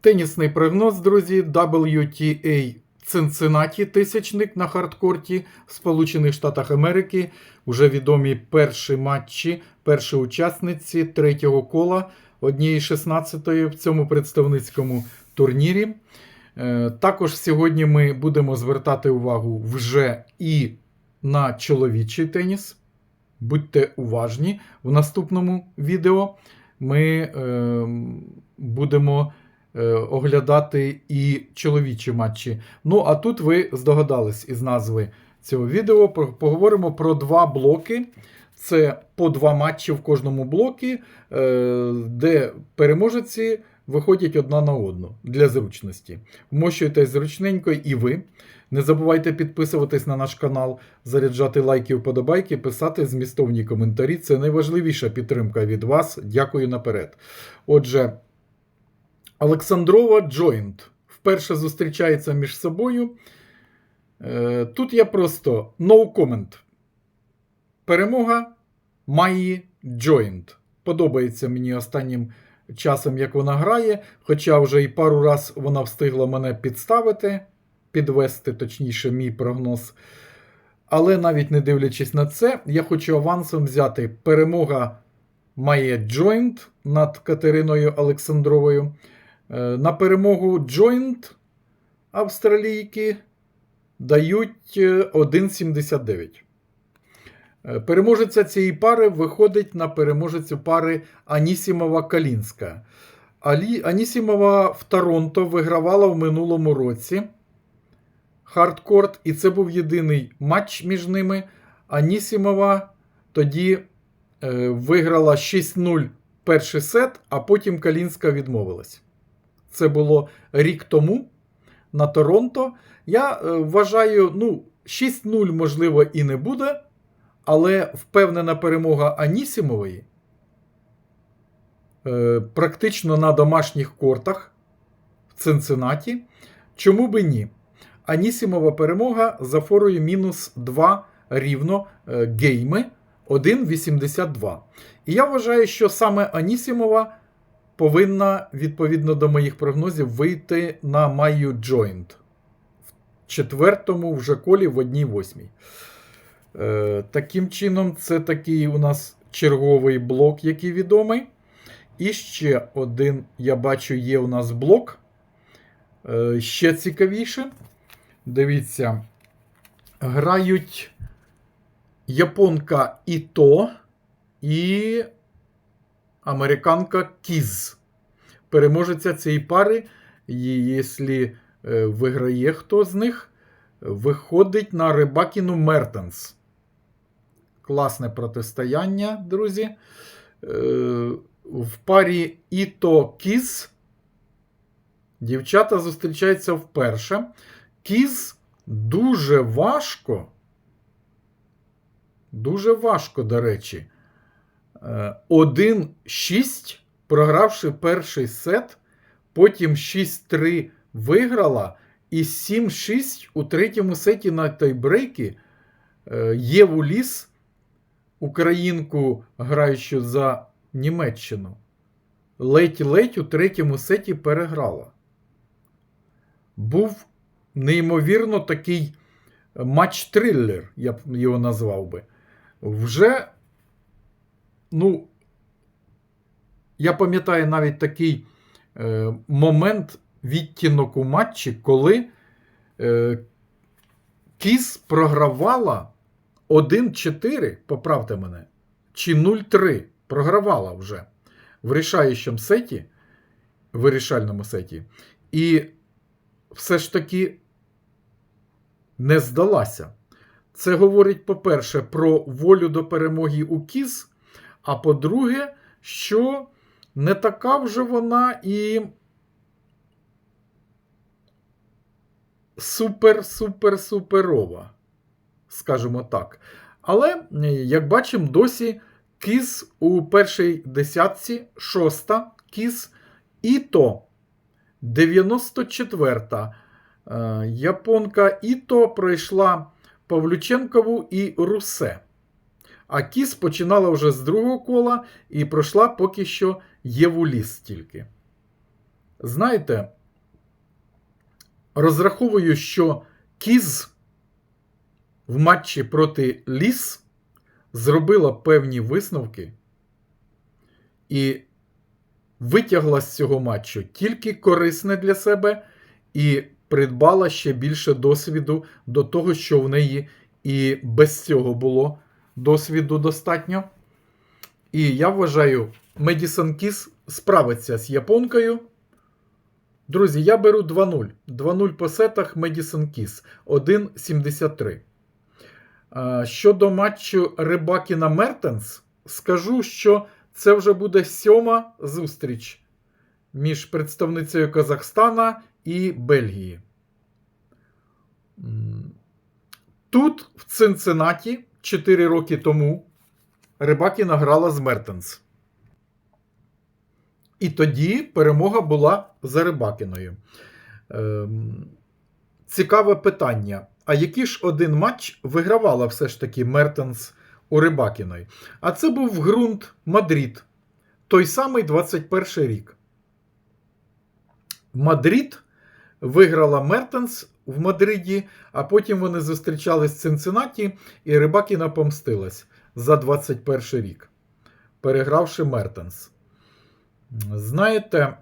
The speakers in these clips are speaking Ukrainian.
Тенісний прогноз, друзі, WTA Цинциннаті, тисячник на хардкорті в Сполучених Штатах Америки. Уже відомі перші матчі, перші учасниці третього кола однієї 16-ї в цьому представницькому турнірі. Е, Також сьогодні ми будемо звертати увагу вже і на чоловічий теніс. Будьте уважні в наступному відео. Ми е, будемо оглядати і чоловічі матчі. Ну, а тут ви здогадались із назви цього відео. Поговоримо про два блоки. Це по два матчі в кожному блокі, е, де переможеці виходять одна на одну для зручності. Вмощуйтесь зручненько і ви. Не забувайте підписуватись на наш канал, заряджати лайки, вподобайки, писати змістовні коментарі. Це найважливіша підтримка від вас. Дякую наперед. Отже, Олександрова Джойнт вперше зустрічається між собою. Е, Тут я просто no comment. Перемога Майї Джойнт. Подобається мені останнім часом, як вона грає, хоча вже і пару раз вона встигла мене підставити, підвести, точніше, мій прогноз. Але навіть не дивлячись на це, я хочу авансом взяти перемога Майє Джойнт над Катериною Олександровою. Е, На перемогу Джойнт австралійки дають е, 1,79. Е, Переможеця цієї пари виходить на переможецю пари Анісімова Калінська. Анісімова в Торонто вигравала в минулому році хардкорт, і це був єдиний матч між ними. Анісімова тоді е, виграла 6-0 перший сет, а потім Калінська відмовилась. Це було рік тому на Торонто. Я е, вважаю, ну, 6-0, можливо, і не буде, але впевнена перемога Анісімової е, практично на домашніх кортах в Цинциннаті. Чому би ні? Анісімова перемога за форою мінус 2 рівно е, гейми 1,82. І я вважаю, що саме Анісімова повинна, відповідно до моїх прогнозів, вийти на Майю Джойнт в четвертому вже колі в одній восьмій. Е, таким чином, це такий у нас черговий блок, який відомий. І ще один, я бачу, є у нас блок. Е, ще цікавіше. Дивіться, грають японка Іто і американка Кіз. Переможеця цієї пари, якщо е, виграє хто з них, виходить на Рибакіну Мертенс. Класне протистояння, друзі. Е, В парі Іто Кіз дівчата зустрічаються вперше. Кіз дуже важко. Дуже важко, до речі. Е, 1-6, програвши перший сет, потім 6-3 виграла, і 7-6 у третьому сеті на тайбрейки е, Єву Ліс, українку, граючу за Німеччину, ледь-ледь у третьому сеті переграла. Був неймовірно такий матч-триллер, я б його назвав би. Вже, ну, я пам'ятаю навіть такий е, момент відтінок у матчі, коли е, Кіс програвала 1-4, поправте мене, чи 0-3 програвала вже в рішаючому сеті, вирішальному сеті. І все ж таки не здалася. Це говорить, по-перше, про волю до перемоги у Кіз, а по-друге, що не така вже вона і супер-супер-суперова, скажімо так. Але, як бачимо, досі Кіз у першій десятці, шоста Кіз, і то 94-та. Е, Японка Іто пройшла Павлюченкову і Русе. А Кіс починала вже з другого кола і пройшла поки що Єву Ліс тільки. знаєте, розраховую, що Кіз в матчі проти Ліс зробила певні висновки і витягла з цього матчу тільки корисне для себе і придбала ще більше досвіду до того, що в неї і без цього було досвіду достатньо. І я вважаю, Медісон Кіс справиться з японкою. Друзі, я беру 2-0. 2-0 по сетах Медісон Кіс 1,73. А, Щодо матчу Рибакіна Мертенс, скажу, що це вже буде сьома зустріч між представницею Казахстана і Бельгії. Тут, в Цинциннаті, 4 роки тому, Рибакіна грала з Мертенс. І тоді перемога була за Рибакіною. Ем, цікаве питання. А який ж один матч вигравала все ж таки Мертенс у Рибакіної? А це був ґрунт Мадрид. Той самий 21 рік. Мадрид виграла Мертенс в Мадриді, а потім вони зустрічались в Цинциннаті, і Рибакіна помстилась за 21 рік, перегравши Мертенс. Знаєте,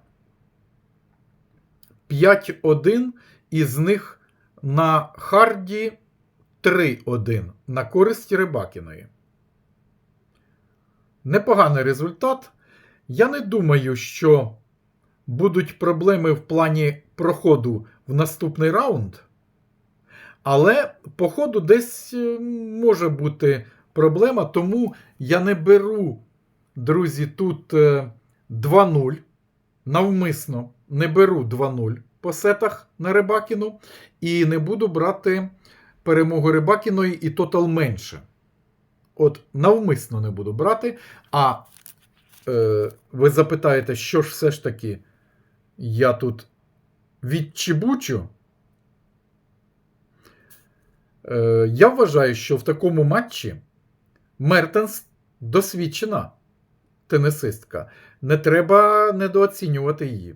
5-1, із них на Харді 3-1 на користь Рибакіної. Непоганий результат. Я не думаю, що будуть проблеми в плані проходу в наступний раунд. Але по ходу десь е, може бути проблема, тому я не беру, друзі, тут е, 2-0. Навмисно не беру 2-0 по сетах на Рибакіну. І не буду брати перемогу Рибакіної і тотал менше. От навмисно не буду брати. А е, ви запитаєте, що ж все ж таки я тут відчебучу? Е, я вважаю, що в такому матчі Мертенс досвідчена тенісистка. Не треба недооцінювати її.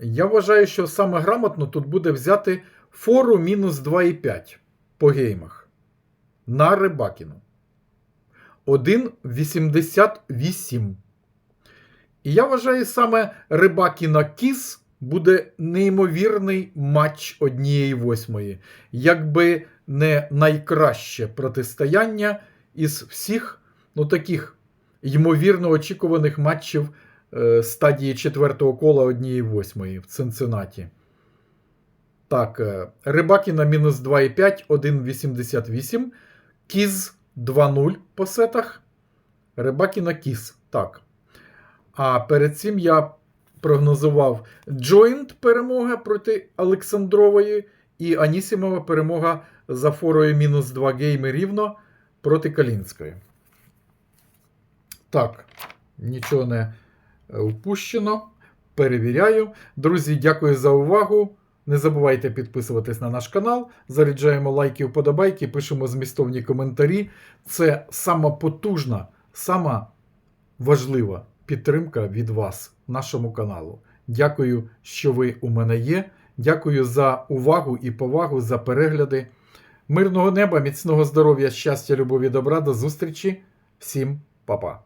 Я вважаю, що саме грамотно тут буде взяти фору мінус 2,5 по геймах на Рибакіну. 1,88. І я вважаю, саме Рибакіна Кіс буде неймовірний матч однієї восьмої. Якби не найкраще протистояння із всіх ну, таких ймовірно очікуваних матчів е, стадії четвертого кола однієї восьмої в Цинциннаті. Так, е, Рибакіна мінус 2,5, 1,88. Кіз 2-0 по сетах. Рибакіна Кіз. Так. А перед цим я прогнозував Джойнт перемога проти Олександрової і Анісімова перемога за форою мінус 2 гейми рівно проти Калінської. Так, нічого не е, впущено. Перевіряю. Друзі, дякую за увагу. Не забувайте підписуватись на наш канал. Заряджаємо лайки, вподобайки, пишемо змістовні коментарі. Це сама потужна, сама важлива підтримка від вас, нашому каналу. Дякую, що ви у мене є. Дякую за увагу і повагу, за перегляди. Мирного неба, міцного здоров'я, щастя, любові, добра. До зустрічі. Всім па-па.